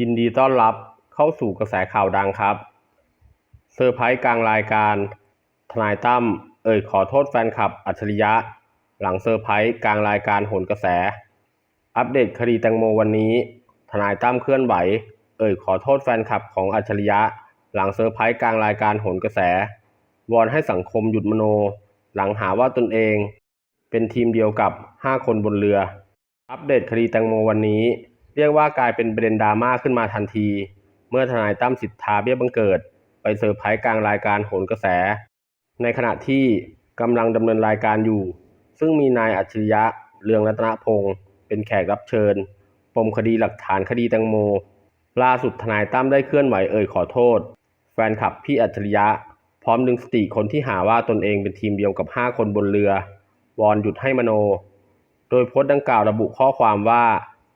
ยินดีต้อนรับเข้าสู่กระแสข่าวดังครับ เซอร์ไพรส์กลางรายการ ทนายตั้มเอ่ยขอโทษแฟนคลับอัจฉริยะ หลังเซอร์ไพรส์กลางรายการโหนกระแส อัปเดตคดีแตงโมวันนี้ ทนายตั้มเคลื่อนไหว เอ่ยขอโทษแฟนคลับของอัจฉริยะ หลังเซอร์ไพรส์กลางรายการโหนกระแส วอนให้สังคมหยุดมโน หลังหาว่าตนเอง เป็นทีมเดียวกับ 5 คนบนเรือ อัปเดตคดีแตงโมวันนี้ เรียกว่ากลายเป็นประเด็นดราม่าขึ้นมาทันที เมื่อทนายตั้มสิทธาเบี้ยบังเกิด ไปเซอร์ไพรส์กลางรายการโหนกระแส ในขณะที่กำลังดำเนินรายการอยู่ ซึ่งมีนายอัจฉริยะเรืองรัตนพงศ์เป็นแขกรับเชิญ ปมคดีหลักฐานคดีแตงโม ล่าสุดทนายตั้มได้เคลื่อนไหวเอ่ยขอโทษ แฟนคลับพี่อัจฉริยะ พร้อมดึงสติคนที่หาว่าตนเองเป็นทีมเดียวกับ 5 คนบนเรือ วอนหยุดให้มโน โดยโพสต์ดังกล่าวระบุข้อความว่า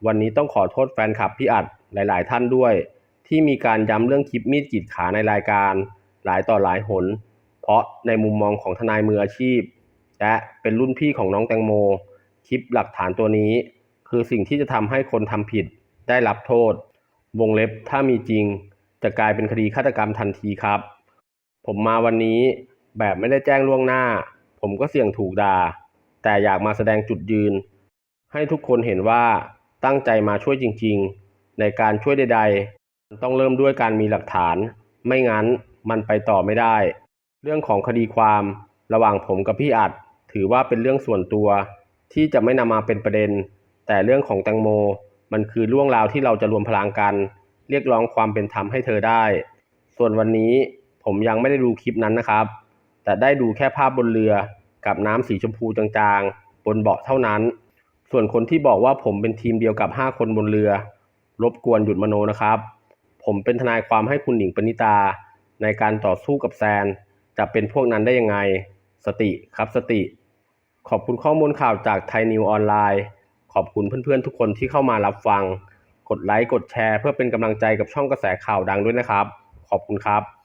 วันนี้ต้องขอโทษแฟนคลับพี่อัดหลาย ๆ ท่านด้วย ที่มีการย้ำเรื่องคลิปมีดกีดขาในรายการ หลายต่อหลายหน เพราะในมุมมองของทนายมืออาชีพ และเป็นรุ่นพี่ของน้องแตงโม คลิปหลักฐานตัวนี้ คือสิ่งที่จะทำให้คนทำผิดได้รับโทษ วงเล็บถ้ามีจริง จะกลายเป็นคดีฆาตกรรมทันทีครับ ผมมาวันนี้แบบไม่ได้แจ้งล่วงหน้า ผมก็เสี่ยงถูกด่า แต่อยากมาแสดงจุดยืน ให้ทุกคนเห็นว่า ตั้งใจมาช่วยจริงๆ ในการช่วยใดๆ ต้องเริ่มด้วยการมีหลักฐาน ไม่งั้นมันไปต่อไม่ได้ เรื่องของคดีความระหว่างผมกับพี่อัด ถือว่าเป็นเรื่องส่วนตัว ที่จะไม่นำมาเป็นประเด็น แต่เรื่องของแตงโม มันคือเรื่องราวที่เราจะรวมพลังกัน เรียกร้องความเป็นธรรมให้เธอได้ ส่วนวันนี้ผมยังไม่ได้ดูคลิปนั้นนะครับ แต่ได้ดูแค่ภาพบนเรือกับน้ำสีชมพูจางๆ บนเบาะเท่านั้น ส่วนคนที่บอกว่าผมเป็นทีมเดียวกับ 5 คนบนเรือ รบกวนหยุดมโนนะครับ ผมเป็นทนายความให้คุณหนิงปณิตา ในการต่อสู้กับแซน จะเป็นพวกนั้นได้ยังไง สติครับสติ ขอบคุณข้อมูลข่าวจากไทยนิวออนไลน์ ขอบคุณเพื่อนๆ ทุกคนที่เข้ามารับฟัง กดไลค์กดแชร์ เพื่อเป็นกำลังใจกับช่องกระแสข่าวดังด้วยนะครับ ขอบคุณครับ